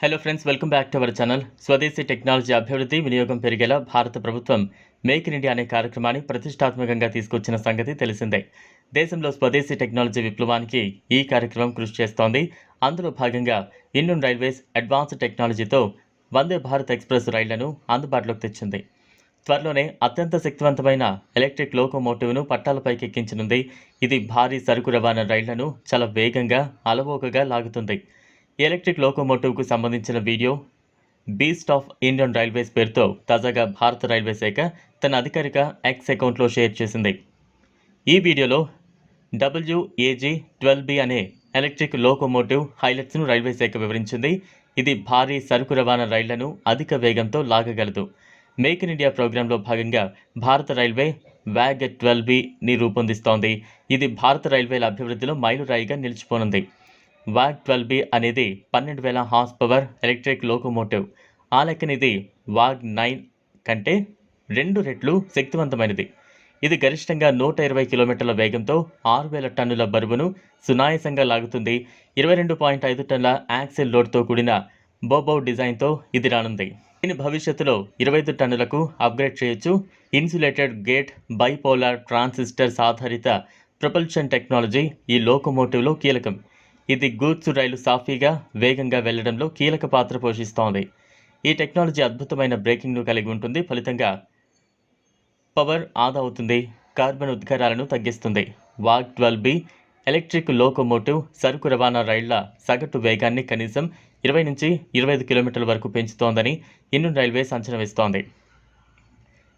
Hello friends welcome back to our channel స్వదేశీ technology అభివృద్ధి వినియోగం పెరిగేలా భారత ప్రభుత్వం మేక్ ఇన్ ఇండియా అనే కార్యక్రమాన్ని ప్రతిష్టాత్మకంగా తీసుకొచ్చిన సంగతి తెలిసిందే దేశంలో స్వదేశీ టెక్నాలజీ విప్లవానికి ఈ కార్యక్రమం కృషి చేస్తోంది అందులో భాగంగా ఇండియన్ రైల్వేస్ అడ్వాన్స్డ్ టెక్నాలజీతో వందే భారత్ ఎక్స్ప్రెస్ రైళ్ళను అందుబాటులోకి తెచ్చింది. త్వరలోనే అత్యంత శక్తివంతమైన ఎలక్ట్రిక్ లోకోమోటివ్ను పట్టాలపైకి ఎక్కించనుంది. ఇది భారీ సరుకు రవాణా రైళ్ళను చాలా వేగంగా అలవోకగా లాగుతుంది. ఎలక్ట్రిక్ లోకోమోటివ్కు సంబంధించిన video beast of Indian railways పేరుతో తాజాగా భారత రైల్వే శాఖ తన అధికారిక ఎక్స్ అకౌంట్లో షేర్ చేసింది. ఈ వీడియోలో డబ్ల్యూఏజీ ట్వెల్వ్ బి అనే ఎలక్ట్రిక్ లోకోమోటివ్ హైలైట్స్ను రైల్వే శాఖ వివరించింది. ఇది భారీ సరుకు రవాణా రైళ్ళను అధిక వేగంతో లాగగలదు. మేక్ ఇన్ ఇండియా ప్రోగ్రాంలో భాగంగా భారత రైల్వే వ్యాగ్ ట్వెల్వ్ బిని రూపొందిస్తోంది. ఇది భారత రైల్వేల అభివృద్ధిలో మైలురాయిగా నిలిచిపోనుంది. వాగ్ ట్వెల్వ్ బి అనేది పన్నెండు వేల హార్స్ పవర్ ఎలక్ట్రిక్ లోకోమోటివ్. ఆ లెక్కనిది వాగ్ నైన్ కంటే రెండు రెట్లు శక్తివంతమైనది. ఇది గరిష్టంగా నూట ఇరవై కిలోమీటర్ల వేగంతో ఆరు వేల టన్నుల బరువును సునాయాసంగా లాగుతుంది. ఇరవై రెండు పాయింట్ ఐదు టన్నుల యాక్సెల్ లోడ్తో కూడిన బోబో డిజైన్తో ఇది రానుంది. దీని భవిష్యత్తులో ఇరవై ఐదు టన్నులకు అప్గ్రేడ్ చేయొచ్చు. ఇన్సులేటెడ్ గేట్ బైపోలార్ ట్రాన్సిస్టర్స్ ఆధారిత ప్రపల్షన్ టెక్నాలజీ ఈ లోకోమోటివ్లో కీలకం. ఇది గూడ్స్ రైలు సాఫీగా వేగంగా వెళ్ళడంలో కీలక పాత్ర పోషిస్తోంది. ఈ టెక్నాలజీ అద్భుతమైన బ్రేకింగ్ను కలిగి ఉంటుంది. ఫలితంగా పవర్ ఆదా అవుతుంది. కార్బన్ ఉద్గారాలను తగ్గిస్తుంది. వాగ్ ట్వెల్వ్ బి ఎలక్ట్రిక్ లోకోమోటివ్ సరుకు రవాణా రైళ్ళ సగటు వేగాన్ని కనీసం ఇరవై నుంచి ఇరవై ఐదు కిలోమీటర్ల వరకు పెంచుతోందని ఇండియన్ రైల్వేస్ అంచనా వేస్తోంది